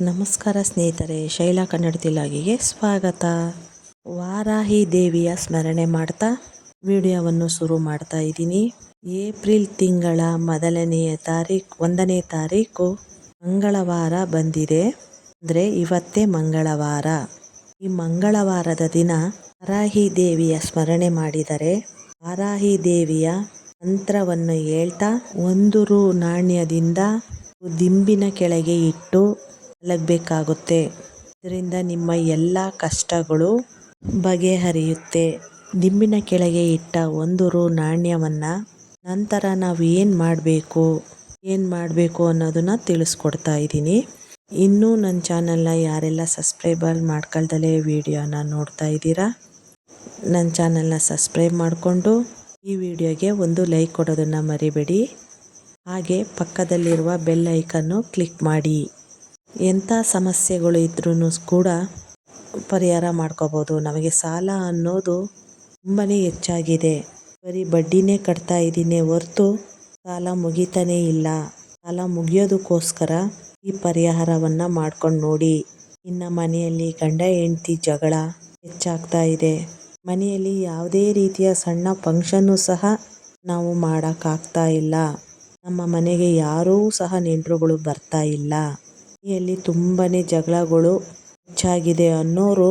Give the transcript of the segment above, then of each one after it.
ನಮಸ್ಕಾರ ಸ್ನೇಹಿತರೆ, ಶೈಲಾ ಕನ್ನಡ ತಿಲಾಗಿಗೆ ಸ್ವಾಗತ. ವಾರಾಹಿ ದೇವಿಯ ಸ್ಮರಣೆ ಮಾಡ್ತಾ ವಿಡಿಯೋವನ್ನು ಶುರು ಮಾಡ್ತಾ ಇದ್ದೀನಿ. ಏಪ್ರಿಲ್ ತಿಂಗಳ ಮೊದಲನೆಯ ತಾರೀಕು ಒಂದನೇ ತಾರೀಕು ಮಂಗಳವಾರ ಬಂದಿದೆ. ಅಂದರೆ ಇವತ್ತೇ ಮಂಗಳವಾರ. ಈ ಮಂಗಳವಾರದ ದಿನ ವಾರಾಹಿ ದೇವಿಯ ಸ್ಮರಣೆ ಮಾಡಿದರೆ ವಾರಾಹಿ ದೇವಿಯ ಮಂತ್ರವನ್ನು ಹೇಳ್ತಾ, ಒಂದು ರು ನಾಣ್ಯದಿಂದ ದಿಂಬಿನ ಕೆಳಗೆ ಇಟ್ಟು ಮಲಗಬೇಕಾಗುತ್ತೆ ಇದರಿಂದ ನಿಮ್ಮ ಎಲ್ಲ ಕಷ್ಟಗಳು ಬಗೆಹರಿಯುತ್ತೆ. ದಿಂಬಿನ ಕೆಳಗೆ ಇಟ್ಟ ಒಂದು ರು ನಾಣ್ಯವನ್ನು ನಂತರ ನಾವು ಏನು ಮಾಡಬೇಕು ಏನು ಮಾಡಬೇಕು ಅನ್ನೋದನ್ನು ತಿಳಿಸ್ಕೊಡ್ತಾ ಇದ್ದೀನಿ. ಇನ್ನೂ ನನ್ನ ಚಾನಲ್ನ ಯಾರೆಲ್ಲ ಸಬ್ಸ್ಕ್ರೈಬರ್ ಮಾಡ್ಕೊಳ್ದಲೇ ವಿಡಿಯೋನ ನೋಡ್ತಾ ಇದ್ದೀರಾ ನನ್ನ ಚಾನಲ್ನ ಸಬ್ಸ್ಕ್ರೈಬ್ ಮಾಡಿಕೊಂಡು ಈ ವಿಡಿಯೋಗೆ ಒಂದು ಲೈಕ್ ಕೊಡೋದನ್ನು ಮರಿಬೇಡಿ. ಹಾಗೆ ಪಕ್ಕದಲ್ಲಿರುವ ಬೆಲ್ ಐಕನ್ನು ಕ್ಲಿಕ್ ಮಾಡಿ. ಎಂಥ ಸಮಸ್ಯೆಗಳು ಇದ್ರೂ ಕೂಡ ಪರಿಹಾರ ಮಾಡ್ಕೋಬೋದು. ನಮಗೆ ಸಾಲ ಅನ್ನೋದು ತುಂಬಾ ಹೆಚ್ಚಾಗಿದೆ. ಬರೀ ಬಡ್ಡಿನೇ ಕಟ್ತಾ ಇದ್ದೀನಿ ಹೊರ್ತು ಸಾಲ ಮುಗಿತಾನೇ ಇಲ್ಲ. ಸಾಲ ಮುಗಿಯೋದಕ್ಕೋಸ್ಕರ ಈ ಪರಿಹಾರವನ್ನು ಮಾಡ್ಕೊಂಡು ನೋಡಿ. ಇನ್ನು ಮನೆಯಲ್ಲಿ ಗಂಡ, ಹೆಂಡ್ತಿ ಜಗಳ ಹೆಚ್ಚಾಗ್ತಾ ಇದೆ. ಮನೆಯಲ್ಲಿ ಯಾವುದೇ ರೀತಿಯ ಸಣ್ಣ ಫಂಕ್ಷನ್ನು ಸಹ ನಾವು ಮಾಡೋಕ್ಕಾಗ್ತಾ ಇಲ್ಲ. ನಮ್ಮ ಮನೆಗೆ ಯಾರೂ ಸಹ ನೆಂಟರುಗಳು ಬರ್ತಾ ಇಲ್ಲ. ಮನೆಯಲ್ಲಿ ತುಂಬಾನೇ ಜಗಳಗಳು ಹೆಚ್ಚಾಗಿದೆ ಅನ್ನೋರು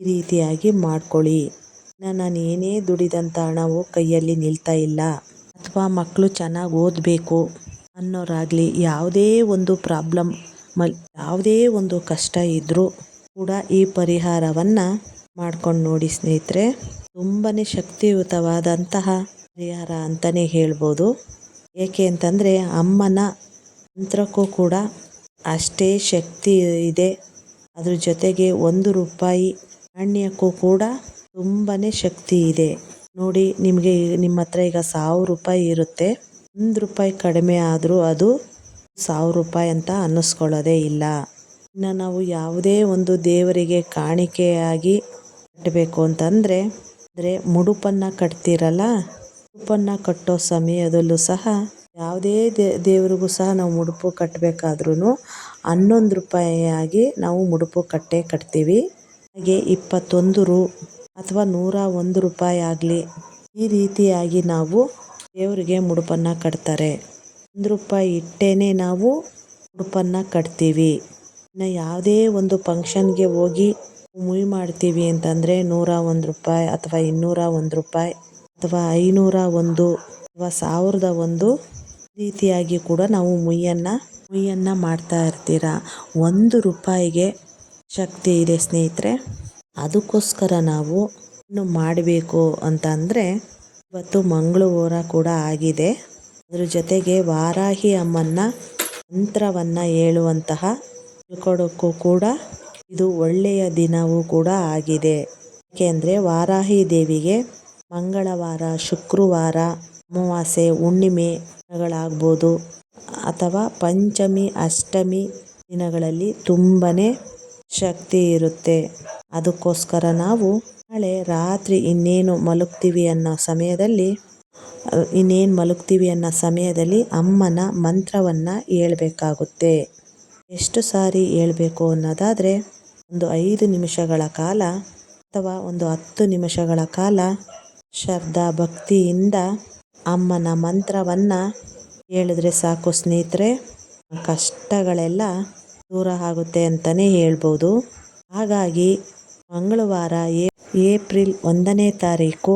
ಈ ರೀತಿಯಾಗಿ ಮಾಡ್ಕೊಳ್ಳಿ. ನಾನು ಏನೇ ದುಡಿದಂಥ ಹಣವು ಕೈಯಲ್ಲಿ ನಿಲ್ತಾ ಇಲ್ಲ. ಅಥವಾ ಮಕ್ಕಳು ಚೆನ್ನಾಗಿ ಓದಬೇಕು ಅನ್ನೋರಾಗಲಿ ಯಾವುದೇ ಒಂದು ಪ್ರಾಬ್ಲಮ್ ಮಲ್, ಯಾವುದೇ ಒಂದು ಕಷ್ಟ ಇದ್ದರೂ ಕೂಡ ಈ ಪರಿಹಾರವನ್ನು ಮಾಡ್ಕೊಂಡು ನೋಡಿ ಸ್ನೇಹಿತರೆ ತುಂಬಾ ಶಕ್ತಿಯುತವಾದಂತಹ ಪರಿಹಾರ ಅಂತಲೇ ಹೇಳ್ಬೋದು. ಏಕೆ ಅಂತಂದರೆ ಅಮ್ಮನ ಮಂತ್ರಕ್ಕೂ ಕೂಡ ಅಷ್ಟೇ ಶಕ್ತಿ ಇದೆ. ಅದ್ರ ಜೊತೆಗೆ ಒಂದು ರೂಪಾಯಿ ನಾಣ್ಯಕ್ಕೂ ಕೂಡ ತುಂಬಾ ಶಕ್ತಿ ಇದೆ. ನೋಡಿ, ನಿಮಗೆ ನಿಮ್ಮ ಹತ್ರ ಈಗ ಸಾವಿರ ರೂಪಾಯಿ ಇರುತ್ತೆ. ಒಂದು ರೂಪಾಯಿ ಕಡಿಮೆ ಆದರೂ ಅದು ಸಾವಿರ ರೂಪಾಯಿ ಅಂತ ಅನ್ನಿಸ್ಕೊಳ್ಳೋದೇ ಇಲ್ಲ. ಇನ್ನು ನಾವು ಯಾವುದೇ ಒಂದು ದೇವರಿಗೆ ಕಾಣಿಕೆಯಾಗಿ ಕಟ್ಟಬೇಕು ಅಂತಂದರೆ, ಅಂದರೆ ಮುಡುಪನ್ನು ಕಟ್ತೀರಲ್ಲ, ಮುಡುಪನ್ನು ಕಟ್ಟೋ ಸಮಯದಲ್ಲೂ ಸಹ ಯಾವುದೇ ದೇವರಿಗೂ ಸಹ ನಾವು ಮುಡುಪು ಕಟ್ಟಬೇಕಾದ್ರೂ ಹನ್ನೊಂದು ರೂಪಾಯಿಯಾಗಿ ನಾವು ಮುಡುಪು ಕಟ್ಟೇ ಕಟ್ತೀವಿ. ಹಾಗೆ ಇಪ್ಪತ್ತೊಂದು ರು, ಅಥವಾ ನೂರ ಒಂದು ರೂಪಾಯಿ ಆಗಲಿ ಈ ರೀತಿಯಾಗಿ ನಾವು ದೇವರಿಗೆ ಮುಡುಪನ್ನು ಕಟ್ತಾರೆ. ಒಂದು ರೂಪಾಯಿ ಇಟ್ಟೇ ನಾವು ಮುಡುಪನ್ನು ಕಟ್ತೀವಿ. ಇನ್ನು ಯಾವುದೇ ಒಂದು ಫಂಕ್ಷನ್ಗೆ ಹೋಗಿ ಮುಯ್ ಮಾಡ್ತೀವಿ ಅಂತಂದರೆ ನೂರ ಒಂದು ರೂಪಾಯಿ ಅಥವಾ ಇನ್ನೂರ ಒಂದು ರೂಪಾಯಿ ಅಥವಾ ಐನೂರ ಒಂದು ಅಥವಾ ಸಾವಿರದ ಒಂದು ರೀತಿಯಾಗಿ ಕೂಡ ನಾವು ಮುಯ್ಯನ್ನು ಮುಯ್ಯನ್ನು ಮಾಡ್ತಾ ಇರ್ತೀರ? ಒಂದು ರೂಪಾಯಿಗೆ ಶಕ್ತಿ ಇದೆ ಸ್ನೇಹಿತರೆ. ಅದಕ್ಕೋಸ್ಕರ ನಾವು ಇನ್ನು ಮಾಡಬೇಕು ಅಂತ ಅಂದರೆ ಇವತ್ತು ಮಂಗಳವಾರ ಕೂಡ ಆಗಿದೆ. ಅದ್ರ ಜೊತೆಗೆ ವಾರಾಹಿ ಅಮ್ಮನ ಮಂತ್ರವನ್ನು ಹೇಳುವಂತಹ ತಿಳ್ಕೊಡೋಕ್ಕೂ ಕೂಡ ಇದು ಒಳ್ಳೆಯ ದಿನವೂ ಕೂಡ ಆಗಿದೆ. ಏಕೆಂದರೆ ವಾರಾಹಿ ದೇವಿಗೆ ಮಂಗಳವಾರ, ಶುಕ್ರವಾರ, ಅಮಾವಾಸ್ಯೆ, ಹುಣ್ಣಿಮೆ ದಿನಗಳಾಗ್ಬೋದು. ಅಥವಾ ಪಂಚಮಿ, ಅಷ್ಟಮಿ ದಿನಗಳಲ್ಲಿ ತುಂಬಾ ಶಕ್ತಿ ಇರುತ್ತೆ. ಅದಕ್ಕೋಸ್ಕರ ನಾವು ನಾಳೆ ರಾತ್ರಿ ಇನ್ನೇನು ಮಲಗ್ತೀವಿ ಅನ್ನೋ ಸಮಯದಲ್ಲಿ, ಇನ್ನೇನು ಮಲಗ್ತೀವಿ ಅನ್ನೋ ಸಮಯದಲ್ಲಿ ಅಮ್ಮನ ಮಂತ್ರವನ್ನು ಹೇಳಬೇಕಾಗುತ್ತೆ. ಎಷ್ಟು ಸಾರಿ ಹೇಳಬೇಕು ಅನ್ನೋದಾದರೆ, ಒಂದು ಐದು ನಿಮಿಷಗಳ ಕಾಲ ಅಥವಾ ಒಂದು ಹತ್ತು ನಿಮಿಷಗಳ ಕಾಲ ಶ್ರದ್ಧಾ ಭಕ್ತಿಯಿಂದ ಅಮ್ಮನ ಮಂತ್ರವನ್ನು ಹೇಳಿದ್ರೆ ಸಾಕು ಸ್ನೇಹಿತರೆ. ಕಷ್ಟಗಳೆಲ್ಲ ದೂರ ಆಗುತ್ತೆ ಅಂತಲೇ ಹೇಳ್ಬೋದು. ಹಾಗಾಗಿ ಮಂಗಳವಾರ ಏಪ್ರಿಲ್ ಒಂದನೇ ತಾರೀಕು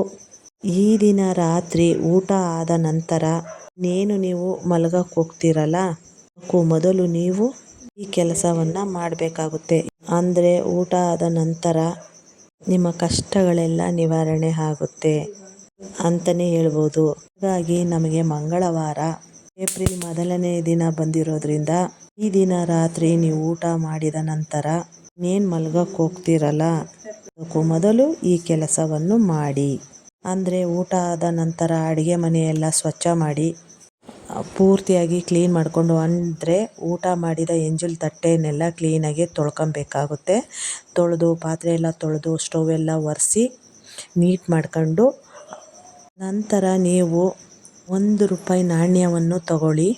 ಈ ದಿನ ರಾತ್ರಿ ಊಟ ಆದ ನಂತರ ಇನ್ನೇನು ನೀವು ಮಲಗಕ್ಕೆ ಹೋಗ್ತೀರಲ್ಲ? ಮೊದಲು ನೀವು ಈ ಕೆಲಸವನ್ನು ಮಾಡಬೇಕಾಗುತ್ತೆ. ಅಂದರೆ ಊಟ ಆದ ನಂತರ ನಿಮ್ಮ ಕಷ್ಟಗಳೆಲ್ಲ ನಿವಾರಣೆ ಆಗುತ್ತೆ ಅಂತಲೇ ಹೇಳ್ಬೋದು. ಹಾಗಾಗಿ ನಮಗೆ ಮಂಗಳವಾರ ಏಪ್ರಿಲ್ ಮೊದಲನೇ ದಿನ ಬಂದಿರೋದ್ರಿಂದ ಈ ದಿನ ರಾತ್ರಿ ನೀವು ಊಟ ಮಾಡಿದ ನಂತರ ಇನ್ನೇನು ಮಲ್ಗಕ್ಕೆ ಹೋಗ್ತಿರಲ್ಲ? ಅದಕ್ಕೂ ಮೊದಲು ಈ ಕೆಲಸವನ್ನು ಮಾಡಿ. ಅಂದರೆ ಊಟ ಆದ ನಂತರ ಅಡುಗೆ ಮನೆಯೆಲ್ಲ ಸ್ವಚ್ಛ ಮಾಡಿ. ಪೂರ್ತಿಯಾಗಿ ಕ್ಲೀನ್ ಮಾಡಿಕೊಂಡು ಅಂದರೆ ಊಟ ಮಾಡಿದ ಎಂಜಲ್ ತಟ್ಟೆನೆಲ್ಲ ಕ್ಲೀನಾಗಿ ತೊಳ್ಕೊಬೇಕಾಗುತ್ತೆ. ತೊಳೆದು, ಪಾತ್ರೆ ಎಲ್ಲ ತೊಳೆದು ಸ್ಟವ್ ಎಲ್ಲ ಒರೆಸಿ ನೀಟ್ ಮಾಡ್ಕೊಂಡು ನಂತರ ನೀವು ಒಂದು ರೂಪಾಯಿ ನಾಣ್ಯವನ್ನು ತಗೊಳ್ಳಿ.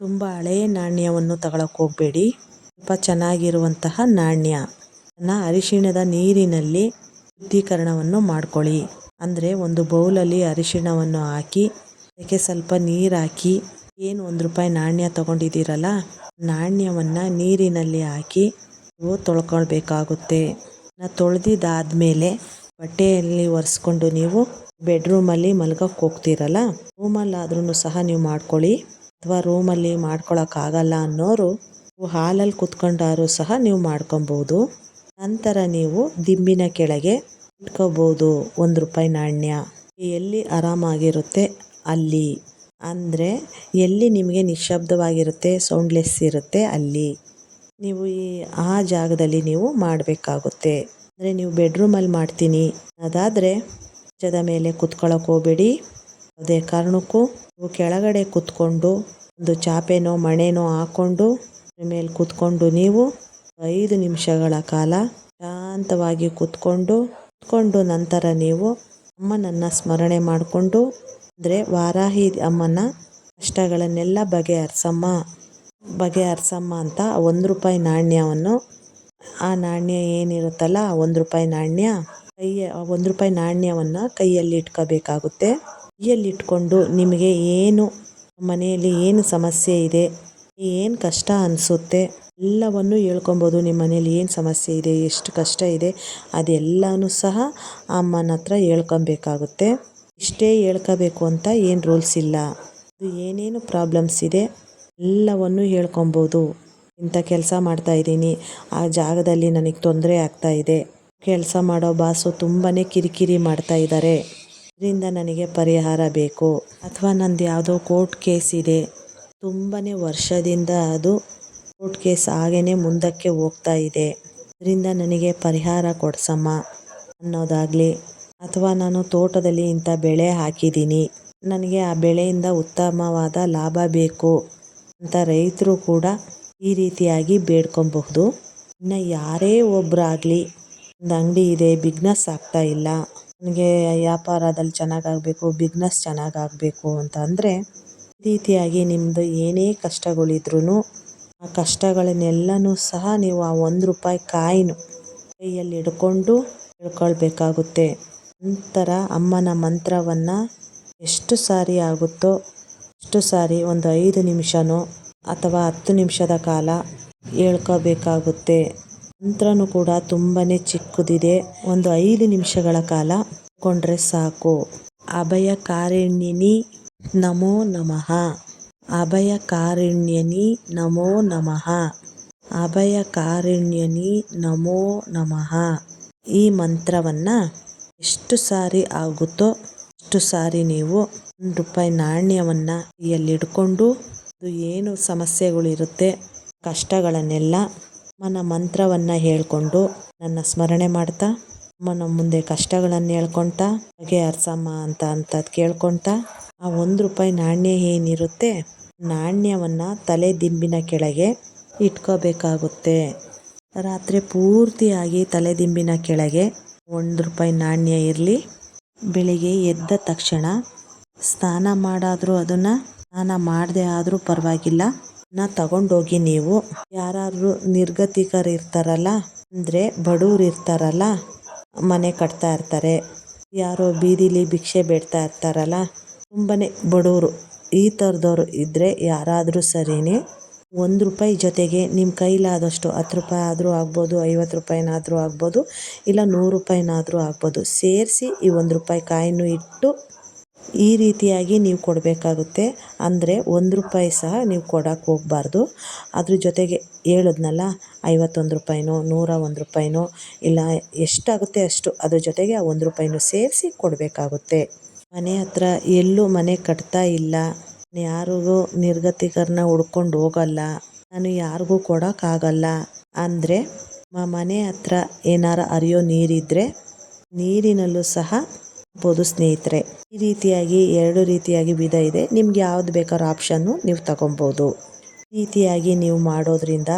ತುಂಬ ಹಳೆಯ ನಾಣ್ಯವನ್ನು ತಗೊಳಕ್ಕೆ ಹೋಗಬೇಡಿ. ಸ್ವಲ್ಪ ಚೆನ್ನಾಗಿರುವಂತಹ ನಾಣ್ಯ. ಅರಿಶಿಣದ ನೀರಿನಲ್ಲಿ ಶುದ್ಧೀಕರಣವನ್ನು ಮಾಡ್ಕೊಳ್ಳಿ. ಅಂದರೆ ಒಂದು ಬೌಲಲ್ಲಿ ಅರಿಶಿಣವನ್ನು ಹಾಕಿ, ಅದಕ್ಕೆ ಸ್ವಲ್ಪ ನೀರು ಹಾಕಿ ಏನು ಒಂದು ರೂಪಾಯಿ ನಾಣ್ಯ ತಗೊಂಡಿದ್ದೀರಲ್ಲ, ನಾಣ್ಯವನ್ನು ನೀರಿನಲ್ಲಿ ಹಾಕಿ ನೀವು ತೊಳ್ಕೊಳ್ಬೇಕಾಗುತ್ತೆ. ತೊಳೆದಿದ್ದಾದ್ಮೇಲೆ ಬಟ್ಟೆಯಲ್ಲಿ ಒರೆಸ್ಕೊಂಡು ನೀವು ಬೆಡ್ರೂಮಲ್ಲಿ ಮಲ್ಗಕ್ಕೆ ಹೋಗ್ತೀರಲ್ಲ ರೂಮಲ್ಲಾದ್ರೂ ಸಹ ನೀವು ಮಾಡ್ಕೊಳ್ಳಿ. ಅಥವಾ ರೂಮಲ್ಲಿ ಮಾಡ್ಕೊಳಕ್ಕಾಗಲ್ಲ ಅನ್ನೋರು ಹಾಲಲ್ಲಿ ಕುತ್ಕೊಂಡಾದ್ರೂ ಸಹ ನೀವು ಮಾಡ್ಕೊಬೋದು. ನಂತರ ನೀವು ದಿಂಬಿನ ಕೆಳಗೆ ಇಟ್ಕೋಬೋದು ಒಂದು ರೂಪಾಯಿ ನಾಣ್ಯ. ಎಲ್ಲಿ ಆರಾಮಾಗಿರುತ್ತೆ ಅಲ್ಲಿ. ಅಂದರೆ ಎಲ್ಲಿ ನಿಮಗೆ ನಿಶ್ಶಬ್ದವಾಗಿರುತ್ತೆ, ಸೌಂಡ್ಲೆಸ್ ಇರುತ್ತೆ ಅಲ್ಲಿ. ನೀವು ಈ, ಆ ಜಾಗದಲ್ಲಿ ನೀವು ಮಾಡಬೇಕಾಗುತ್ತೆ. ಅಂದರೆ ನೀವು ಬೆಡ್ರೂಮಲ್ಲಿ ಮಾಡ್ತೀನಿ. ಅದಾದರೆ ಮಂಚದ ಮೇಲೆ ಕುತ್ಕೊಳ್ಳೋಕೆ ಹೋಗಬೇಡಿ. ಯಾವುದೇ ಕಾರಣಕ್ಕೂ ನೀವು ಕೆಳಗಡೆ ಕುತ್ಕೊಂಡು ಒಂದು ಚಾಪೆನೋ, ಮಣೆನೋ ಹಾಕ್ಕೊಂಡು ಮೇಲೆ ಕುತ್ಕೊಂಡು ನೀವು ಐದು ನಿಮಿಷಗಳ ಕಾಲ ಶಾಂತವಾಗಿ ಕುತ್ಕೊಂಡು ಕುತ್ಕೊಂಡು ನಂತರ ನೀವು ಅಮ್ಮನನ್ನು ಸ್ಮರಣೆ ಮಾಡಿಕೊಂಡು ಅಂದರೆ ವಾರಾಹಿ ಅಮ್ಮನ ಕಷ್ಟಗಳನ್ನೆಲ್ಲ ಬಗೆಹರಿಸಮ್ಮ ಬಗೆಹರಿಸಮ್ಮ ಅಂತ ಒಂದು ರೂಪಾಯಿ ನಾಣ್ಯವನ್ನು, ಆ ನಾಣ್ಯ ಏನಿರುತ್ತಲ್ಲ ಆ ಒಂದು ರೂಪಾಯಿ ನಾಣ್ಯ ಕೈಯ ಒಂದು ರೂಪಾಯಿ ನಾಣ್ಯವನ್ನು ಕೈಯಲ್ಲಿ ಇಟ್ಕೋಬೇಕಾಗುತ್ತೆ. ಕೈಯಲ್ಲಿ ಇಟ್ಕೊಂಡು ನಿಮಗೆ ಏನು, ಮನೆಯಲ್ಲಿ ಏನು ಸಮಸ್ಯೆ ಇದೆ, ಏನು ಕಷ್ಟ ಅನಿಸುತ್ತೆ, ಎಲ್ಲವನ್ನು ಹೇಳ್ಕೊಬೋದು ನಿಮ್ಮ ಮನೇಲಿ ಏನು ಸಮಸ್ಯೆ ಇದೆ, ಎಷ್ಟು ಕಷ್ಟ ಇದೆ, ಅದೆಲ್ಲನೂ ಸಹ ಅಮ್ಮನ ಹತ್ರ ಹೇಳ್ಕೊಬೇಕಾಗುತ್ತೆ. ಇಷ್ಟೇ ಹೇಳ್ಕೋಬೇಕು ಅಂತ ಏನು ರೂಲ್ಸ್ ಇಲ್ಲ. ಅದು ಏನೇನು ಪ್ರಾಬ್ಲಮ್ಸ್ ಇದೆ ಎಲ್ಲವನ್ನು ಹೇಳ್ಕೊಬೋದು. ಇಂಥ ಕೆಲಸ ಮಾಡ್ತಾ ಇದ್ದೀನಿ. ಆ ಜಾಗದಲ್ಲಿ ನನಗೆ ತೊಂದರೆ ಆಗ್ತಾ ಇದೆ. ಕೆಲಸ ಮಾಡೋ ಬಾಸು ತುಂಬಾ ಕಿರಿಕಿರಿ ಮಾಡ್ತಾ ಇದ್ದಾರೆ ಇದರಿಂದ ನನಗೆ ಪರಿಹಾರ ಬೇಕು. ಅಥವಾ ನಂದು ಯಾವುದೋ ಕೋರ್ಟ್ ಕೇಸ್ ಇದೆ. ತುಂಬಾ ವರ್ಷದಿಂದ ಅದು ಕೋರ್ಟ್ ಕೇಸ್ ಹಾಗೇ ಮುಂದಕ್ಕೆ ಹೋಗ್ತಾ ಇದೆ. ಇದರಿಂದ ನನಗೆ ಪರಿಹಾರ ಕೊಡ್ಸಮ್ಮ ಅನ್ನೋದಾಗಲಿ. ಅಥವಾ ನಾನು ತೋಟದಲ್ಲಿ ಇಂಥ ಬೆಳೆ ಹಾಕಿದ್ದೀನಿ. ನನಗೆ ಆ ಬೆಳೆಯಿಂದ ಉತ್ತಮವಾದ ಲಾಭ ಬೇಕು ಅಂತ ರೈತರು ಕೂಡ ಈ ರೀತಿಯಾಗಿ ಬೇಡ್ಕೊಬಹುದು. ಇನ್ನು ಯಾರೇ ಒಬ್ಬರಾಗಲಿ ಒಂದು ಅಂಗಡಿ ಇದೆ, ಬಿಗ್ನೆಸ್ ಆಗ್ತಾ ಇಲ್ಲ. ನನಗೆ ವ್ಯಾಪಾರದಲ್ಲಿ ಚೆನ್ನಾಗಾಗಬೇಕು, ಬಿಗ್ನೆಸ್ ಚೆನ್ನಾಗಾಗಬೇಕು ಅಂತ ಅಂದರೆ ಈ ರೀತಿಯಾಗಿ ನಿಮ್ಮದು ಏನೇ ಕಷ್ಟಗಳಿದ್ರೂ ಆ ಕಷ್ಟಗಳನ್ನೆಲ್ಲನೂ ಸಹ ನೀವು ಆ ಒಂದು ರೂಪಾಯಿ ಕಾಯಿನು ಕೈಯಲ್ಲಿ ಹಿಡ್ಕೊಂಡು ಹೇಳ್ಕೊಳ್ಬೇಕಾಗುತ್ತೆ ನಂತರ ಅಮ್ಮನ ಮಂತ್ರವನ್ನು ಎಷ್ಟು ಸಾರಿ ಆಗುತ್ತೋ ಅಷ್ಟು ಸಾರಿ ಒಂದು ಐದು ನಿಮಿಷನೋ ಅಥವಾ ಹತ್ತು ನಿಮಿಷದ ಕಾಲ ಹೇಳ್ಕೋಬೇಕಾಗುತ್ತೆ. ಮಂತ್ರನೂ ಕೂಡ ತುಂಬಾ ಚಿಕ್ಕದಿದೆ. ಒಂದು ಐದು ನಿಮಿಷಗಳ ಕಾಲ ಕೊಂಡ್ರೆ ಸಾಕು. ಅಭಯ ಕಾರಿಣ್ಯನಿ ನಮೋ ನಮಃ. ಅಭಯ ಕಾರುಣ್ಯನಿ ನಮೋ ನಮಃ. ಅಭಯ ಕಾರುಣ್ಯನಿ ನಮೋ ನಮಃ. ಈ ಮಂತ್ರವನ್ನು ಎಷ್ಟು ಸಾರಿ ಆಗುತ್ತೋ ಅಷ್ಟು ಸಾರಿ ನೀವು ಒಂದು ರೂಪಾಯಿ ನಾಣ್ಯವನ್ನು ಕೈಯಲ್ಲಿಡ್ಕೊಂಡು ಏನು ಸಮಸ್ಯೆಗಳಿರುತ್ತೆ, ಕಷ್ಟಗಳನ್ನೆಲ್ಲ ಅಮ್ಮನ ಮಂತ್ರವನ್ನು ಹೇಳ್ಕೊಂಡು ನನ್ನ ಸ್ಮರಣೆ ಮಾಡ್ತಾ ಅಮ್ಮನ ಮುಂದೆ ಕಷ್ಟಗಳನ್ನು ಹೇಳ್ಕೊಳ್ತಾ ಅರ್ಸಮ್ಮ ಅಂತ ಅಂತ ಕೇಳ್ಕೊಳ್ತಾ ಆ ಒಂದು ರೂಪಾಯಿ ನಾಣ್ಯ ಏನಿರುತ್ತೆ ನಾಣ್ಯವನ್ನು ತಲೆ ದಿಂಬಿನ ಕೆಳಗೆ ಇಟ್ಕೋಬೇಕಾಗುತ್ತೆ. ರಾತ್ರಿ ಪೂರ್ತಿಯಾಗಿ ತಲೆ ದಿಂಬಿನ ಕೆಳಗೆ ಒಂದು ರೂಪಾಯಿ ನಾಣ್ಯ ಇರಲಿ. ಬೆಳಿಗ್ಗೆ ಎದ್ದ ತಕ್ಷಣ ಸ್ನಾನ ಮಾಡಾದರೂ ಅದನ್ನು ಸ್ನಾನ ಮಾಡದೆ ಆದರೂ ಪರವಾಗಿಲ್ಲ. ನಾ ತಗೊಂಡೋಗಿ ನೀವು. ಯಾರಾದರೂ ನಿರ್ಗತಿಕರು ಇರ್ತಾರಲ್ಲ, ಅಂದರೆ ಬಡವ್ರು ಇರ್ತಾರಲ್ಲ, ಮನೆ ಕಟ್ತಾ ಇರ್ತಾರೆ. ಯಾರೋ ಬೀದಿಲಿ ಭಿಕ್ಷೆ ಬೇಡ್ತಾ ಇರ್ತಾರಲ್ಲ ತುಂಬಾ ಬಡವರು. ಈ ಥರದವ್ರು ಇದ್ದರೆ ಯಾರಾದರೂ ಸರಿಯೇ ಒಂದು ರೂಪಾಯಿ ಜೊತೆಗೆ ನಿಮ್ಮ ಕೈಲಾದಷ್ಟು ಹತ್ತು ರೂಪಾಯಿ ಆದರೂ ಆಗ್ಬೋದು, ಐವತ್ತು ರೂಪಾಯಿನಾದರೂ ಆಗ್ಬೋದು, ಇಲ್ಲ ನೂರು ರೂಪಾಯಿನಾದರೂ ಆಗ್ಬೋದು. ಸೇರಿಸಿ ಈ ಒಂದು ರೂಪಾಯಿ ಕಾಯನ್ನು ಇಟ್ಟು ಈ ರೀತಿಯಾಗಿ ನೀವು ಕೊಡಬೇಕಾಗುತ್ತೆ. ಅಂದರೆ ಒಂದು ರೂಪಾಯಿ ಸಹ ನೀವು ಕೊಡೋಕ್ಕೆ ಹೋಗಬಾರ್ದು. ಅದ್ರ ಜೊತೆಗೆ ಹೇಳಿದ್ನಲ್ಲ, ಐವತ್ತೊಂದು ರೂಪಾಯಿನೋ, ನೂರ ಒಂದು ರೂಪಾಯಿನೋ, ಇಲ್ಲ ಎಷ್ಟಾಗುತ್ತೆ ಅಷ್ಟು, ಅದ್ರ ಜೊತೆಗೆ ಆ ಒಂದು ರೂಪಾಯಿನೂ ಸೇರಿಸಿ ಕೊಡಬೇಕಾಗುತ್ತೆ. ಮನೆ ಹತ್ರ ಎಲ್ಲೂ ಮನೆ ಕಟ್ತಾ ಇಲ್ಲ. ಯಾರಿಗೂ ನಿರ್ಗತಿಕರನ್ನ ಹುಡ್ಕೊಂಡು ಹೋಗಲ್ಲ. ನಾನು ಯಾರಿಗೂ ಕೊಡೋಕ್ಕಾಗಲ್ಲ. ಅಂದರೆ ಮನೆ ಹತ್ರ ಏನಾರ ಹರಿಯೋ ನೀರಿದ್ದರೆ ನೀರಿನಲ್ಲೂ ಸಹ ಬೋದು ಸ್ನೇಹಿತರೆ. ಈ ರೀತಿಯಾಗಿ, ಎರಡು ರೀತಿಯಾಗಿ ವಿಧ ಇದೆ. ನಿಮ್ಗೆ ಯಾವ್ದು ಬೇಕಾದ್ರೂ ಆಪ್ಷನ್ನು ನೀವು ತಗೊಬೋದು. ರೀತಿಯಾಗಿ ನೀವು ಮಾಡೋದ್ರಿಂದ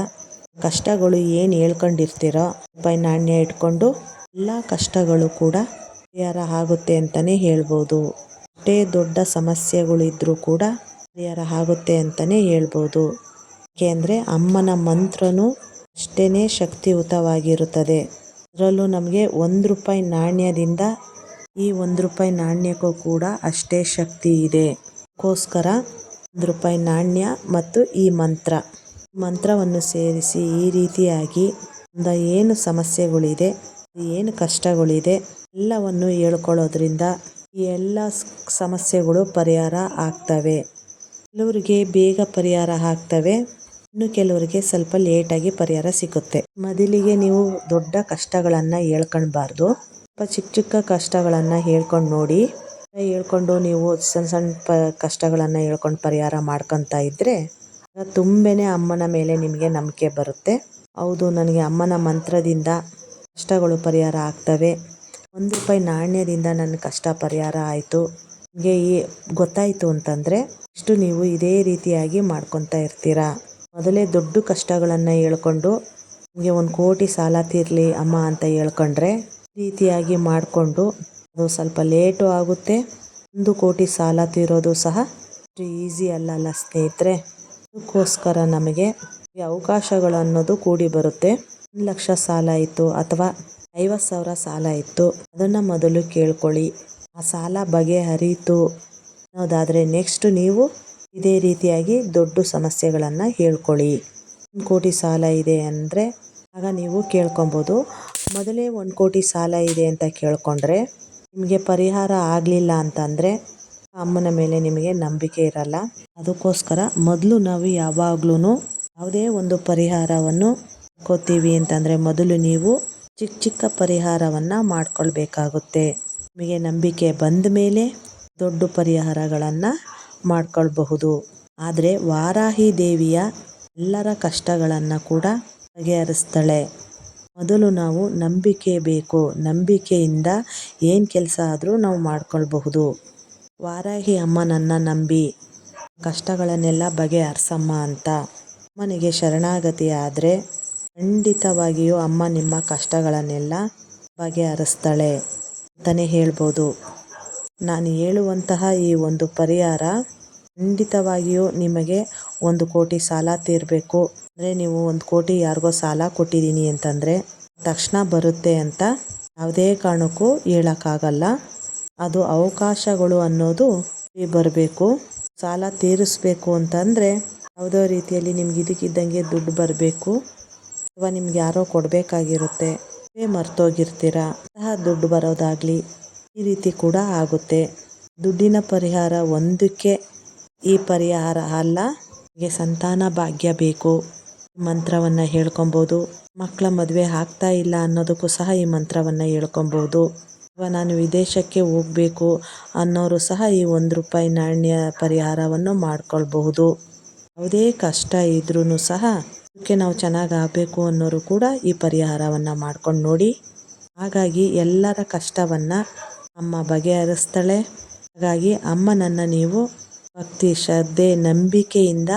ಕಷ್ಟಗಳು ಏನು ಹೇಳ್ಕೊಂಡಿರ್ತೀರೋ ರೂಪಾಯಿ ನಾಣ್ಯ ಇಟ್ಕೊಂಡು ಎಲ್ಲ ಕಷ್ಟಗಳು ಕೂಡ ಪರಿಹಾರ ಆಗುತ್ತೆ ಅಂತಲೇ ಹೇಳ್ಬೋದು. ಅಷ್ಟೇ ದೊಡ್ಡ ಸಮಸ್ಯೆಗಳಿದ್ರೂ ಕೂಡ ಪರಿಹಾರ ಆಗುತ್ತೆ ಅಂತಲೇ ಹೇಳ್ಬೋದು. ಏಕೆಂದರೆ ಅಮ್ಮನ ಮಂತ್ರನೂ ಅಷ್ಟೇ ಶಕ್ತಿಯುತವಾಗಿರುತ್ತದೆ. ಅದರಲ್ಲೂ ನಮಗೆ ಒಂದು ರೂಪಾಯಿ ನಾಣ್ಯದಿಂದ ಈ ಒಂದು ರೂಪಾಯಿ ನಾಣ್ಯಕ್ಕೂ ಕೂಡ ಅಷ್ಟೇ ಶಕ್ತಿ ಇದೆ. ಅದಕ್ಕೋಸ್ಕರ ಒಂದು ರೂಪಾಯಿ ನಾಣ್ಯ ಮತ್ತು ಈ ಮಂತ್ರ. ಮಂತ್ರವನ್ನು ಸೇರಿಸಿ ಈ ರೀತಿಯಾಗಿ ಒಂದು ಏನು ಸಮಸ್ಯೆಗಳಿದೆ ಏನು ಕಷ್ಟಗಳಿದೆ ಎಲ್ಲವನ್ನು ಹೇಳ್ಕೊಳ್ಳೋದ್ರಿಂದ ಈ ಎಲ್ಲ ಸಮಸ್ಯೆಗಳು ಪರಿಹಾರ ಆಗ್ತವೆ. ಕೆಲವರಿಗೆ ಬೇಗ ಪರಿಹಾರ ಆಗ್ತವೆ. ಇನ್ನು ಕೆಲವರಿಗೆ ಸ್ವಲ್ಪ ಲೇಟಾಗಿ ಪರಿಹಾರ ಸಿಗುತ್ತೆ. ಮೊದಲಿಗೆ ನೀವು ದೊಡ್ಡ ಕಷ್ಟಗಳನ್ನು ಹೇಳ್ಕೊಳ್ಬಾರ್ದು. ಸ್ವಲ್ಪ ಚಿಕ್ಕ ಚಿಕ್ಕ ಕಷ್ಟಗಳನ್ನು ಹೇಳ್ಕೊಂಡು ನೋಡಿ. ಹೇಳ್ಕೊಂಡು ನೀವು ಸಣ್ಣ ಸಣ್ಣ ಪ ಕಷ್ಟಗಳನ್ನು ಹೇಳ್ಕೊಂಡು ಪರಿಹಾರ ಮಾಡ್ಕೊತಾ ಇದ್ದರೆ ತುಂಬನೇ ಅಮ್ಮನ ಮೇಲೆ ನಿಮಗೆ ನಂಬಿಕೆ ಬರುತ್ತೆ. ಹೌದು, ನನಗೆ ಅಮ್ಮನ ಮಂತ್ರದಿಂದ ಕಷ್ಟಗಳು ಪರಿಹಾರ ಆಗ್ತವೆ. ಒಂದು ರೂಪಾಯಿ ನಾಣ್ಯದಿಂದ ನನ್ನ ಕಷ್ಟ ಪರಿಹಾರ ಆಯಿತು. ನಿಮಗೆ ಈ ಗೊತ್ತಾಯಿತು ಅಂತಂದರೆ ಇಷ್ಟು ನೀವು ಇದೇ ರೀತಿಯಾಗಿ ಮಾಡ್ಕೊತಾ ಇರ್ತೀರಾ? ಮೊದಲೇ ದೊಡ್ಡ ಕಷ್ಟಗಳನ್ನು ಹೇಳ್ಕೊಂಡು, ನಿಮಗೆ ಒಂದು ಕೋಟಿ ಸಾಲ ತೀರಲಿ ಅಮ್ಮ ಅಂತ ಹೇಳ್ಕೊಂಡ್ರೆ ರೀತಿಯಾಗಿ ಮಾಡಿಕೊಂಡು, ಅದು ಸ್ವಲ್ಪ ಲೇಟು ಆಗುತ್ತೆ. ಒಂದು ಕೋಟಿ ಸಾಲ ತೀರೋದು ಸಹ ಈಸಿ ಅಲ್ಲ ಅಲ್ಲ ಸ್ನೇಹಿತರೆ. ಅದಕ್ಕೋಸ್ಕರ ನಮಗೆ ಅವಕಾಶಗಳು ಅನ್ನೋದು ಕೂಡಿ ಬರುತ್ತೆ. ಒಂದು ಲಕ್ಷ ಸಾಲ ಇತ್ತು ಅಥವಾ ಐವತ್ತು ಸಾವಿರ ಸಾಲ ಇತ್ತು, ಅದನ್ನು ಮೊದಲು ಕೇಳ್ಕೊಳ್ಳಿ. ಆ ಸಾಲ ಬಗೆಹರಿತು. ಅನ್ನೋದಾದರೆ ನೆಕ್ಸ್ಟ್ ನೀವು ಇದೇ ರೀತಿಯಾಗಿ ದೊಡ್ಡ ಸಮಸ್ಯೆಗಳನ್ನು ಹೇಳ್ಕೊಳ್ಳಿ. ಒಂದು ಕೋಟಿ ಸಾಲ ಇದೆ ಅಂದರೆ ಆಗ ನೀವು ಕೇಳ್ಕೊಬೋದು. ಮೊದಲೇ ಒಂದು ಕೋಟಿ ಸಾಲ ಇದೆ ಅಂತ ಕೇಳ್ಕೊಂಡ್ರೆ ನಿಮಗೆ ಪರಿಹಾರ ಆಗಲಿಲ್ಲ ಅಂತಂದರೆ ಅಮ್ಮನ ಮೇಲೆ ನಿಮಗೆ ನಂಬಿಕೆ ಇರಲ್ಲ. ಅದಕ್ಕೋಸ್ಕರ ಮೊದಲು ನಾವು ಯಾವಾಗ್ಲೂ ಯಾವುದೇ ಒಂದು ಪರಿಹಾರವನ್ನು ಮಾಡ್ಕೋತೀವಿ ಅಂತಂದರೆ ಮೊದಲು ನೀವು ಚಿಕ್ಕ ಚಿಕ್ಕ ಪರಿಹಾರವನ್ನು ಮಾಡ್ಕೊಳ್ಬೇಕಾಗುತ್ತೆ. ನಿಮಗೆ ನಂಬಿಕೆ ಬಂದ ಮೇಲೆ ದೊಡ್ಡ ಪರಿಹಾರಗಳನ್ನು ಮಾಡ್ಕೊಳ್ಬಹುದು. ಆದರೆ ವಾರಾಹಿ ದೇವಿಯ ಎಲ್ಲರ ಕಷ್ಟಗಳನ್ನು ಕೂಡ ಬಗೆಹರಿಸ್ತಾಳೆ. ಮೊದಲು ನಾವು ನಂಬಿಕೆ ಬೇಕು. ನಂಬಿಕೆಯಿಂದ ಏನು ಕೆಲಸ ಆದರೂ ನಾವು ಮಾಡ್ಕೊಳ್ಬಹುದು. ವಾರಾಹಿ ಅಮ್ಮನನ್ನು ನಂಬಿ. ಕಷ್ಟಗಳನ್ನೆಲ್ಲ ಬಗೆಹರಿಸಮ್ಮ ಅಂತ. ಅಮ್ಮನಿಗೆ ಶರಣಾಗತಿ ಆದರೆ ಖಂಡಿತವಾಗಿಯೂ ಅಮ್ಮ ನಿಮ್ಮ ಕಷ್ಟಗಳನ್ನೆಲ್ಲ ಬಗೆಹರಿಸ್ತಾಳೆ ಅಂತಲೇ ಹೇಳ್ಬೋದು. ನಾನು ಹೇಳುವಂತಹ ಈ ಒಂದು ಪರಿಹಾರ ಖಂಡಿತವಾಗಿಯೂ ನಿಮಗೆ ಒಂದು ಕೋಟಿ ಸಾಲ ತೀರಬೇಕು. ಅಂದರೆ ನೀವು ಒಂದು ಕೋಟಿ ಯಾರಿಗೋ ಸಾಲ ಕೊಟ್ಟಿದ್ದೀನಿ ಅಂತಂದರೆ ತಕ್ಷಣ ಬರುತ್ತೆ ಅಂತ ಯಾವುದೇ ಕಾರಣಕ್ಕೂ ಹೇಳೋಕ್ಕಾಗಲ್ಲ. ಅದು ಅವಕಾಶಗಳು ಅನ್ನೋದು ಬರಬೇಕು. ಸಾಲ ತೀರಿಸ್ಬೇಕು ಅಂತಂದರೆ ಯಾವುದೋ ರೀತಿಯಲ್ಲಿ ನಿಮ್ಗೆ ಇದಕ್ಕಿದ್ದಂಗೆ ದುಡ್ಡು ಬರಬೇಕು. ಅಥವಾ ನಿಮ್ಗೆ ಯಾರೋ ಕೊಡಬೇಕಾಗಿರುತ್ತೆ. ಮರ್ತೋಗಿರ್ತೀರ? ದುಡ್ಡು ಬರೋದಾಗಲಿ ಈ ರೀತಿ ಕೂಡ ಆಗುತ್ತೆ. ದುಡ್ಡಿನ ಪರಿಹಾರ ಒಂದಕ್ಕೆ ಈ ಪರಿಹಾರ ಅಲ್ಲ ಹೀಗೆ ಸಂತಾನ ಭಾಗ್ಯ ಬೇಕು. ಮಂತ್ರವನ್ನು ಹೇಳ್ಕೊಬೋದು. ಮಕ್ಕಳ ಮದುವೆ ಆಗ್ತಾ ಇಲ್ಲ ಅನ್ನೋದಕ್ಕೂ ಸಹ ಈ ಮಂತ್ರವನ್ನು ಹೇಳ್ಕೊಬೋದು. ಅಥವಾ ನಾನು ವಿದೇಶಕ್ಕೆ ಹೋಗಬೇಕು ಅನ್ನೋರು ಸಹ ಈ ಒಂದು ರೂಪಾಯಿ ನಾಣ್ಯ ಪರಿಹಾರವನ್ನು ಮಾಡ್ಕೊಳ್ಬಹುದು. ಯಾವುದೇ ಕಷ್ಟ ಇದ್ರೂ ಸಹ ಅದಕ್ಕೆ ನಾವು ಚೆನ್ನಾಗಿ ಆಗಬೇಕು ಅನ್ನೋರು ಕೂಡ ಈ ಪರಿಹಾರವನ್ನು ಮಾಡ್ಕೊಂಡು ನೋಡಿ. ಹಾಗಾಗಿ ಎಲ್ಲರ ಕಷ್ಟವನ್ನು ಅಮ್ಮ ಬಗೆಹರಿಸ್ತಾಳೆ. ಹಾಗಾಗಿ ಅಮ್ಮನನ್ನು ನೀವು ಭಕ್ತಿ, ಶ್ರದ್ಧೆ, ನಂಬಿಕೆಯಿಂದ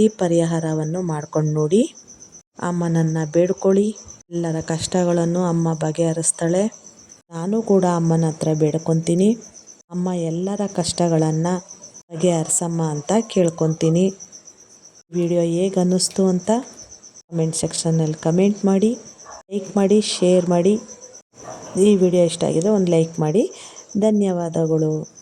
ಈ ಪರಿಹಾರವನ್ನು ಮಾಡ್ಕೊಂಡು ನೋಡಿ. ಅಮ್ಮನನ್ನು ಬೇಡ್ಕೊಳ್ಳಿ. ಎಲ್ಲರ ಕಷ್ಟಗಳನ್ನು ಅಮ್ಮ ಬಗೆಹರಿಸ್ತಾಳೆ. ನಾನು ಕೂಡ ಅಮ್ಮನ ಹತ್ರ ಬೇಡ್ಕೊತೀನಿ. ಅಮ್ಮ ಎಲ್ಲರ ಕಷ್ಟಗಳನ್ನು ಬಗೆಹರಿಸಮ್ಮ ಅಂತ ಕೇಳ್ಕೊತೀನಿ. ವಿಡಿಯೋ ಹೇಗೆ ಅನ್ನಿಸ್ತು ಅಂತ ಕಮೆಂಟ್ ಸೆಕ್ಷನ್ನಲ್ಲಿ ಕಮೆಂಟ್ ಮಾಡಿ, ಲೈಕ್ ಮಾಡಿ, ಶೇರ್ ಮಾಡಿ. ಈ ವಿಡಿಯೋ ಇಷ್ಟ ಆಗಿದೆ ಒಂದು ಲೈಕ್ ಮಾಡಿ. ಧನ್ಯವಾದಗಳು.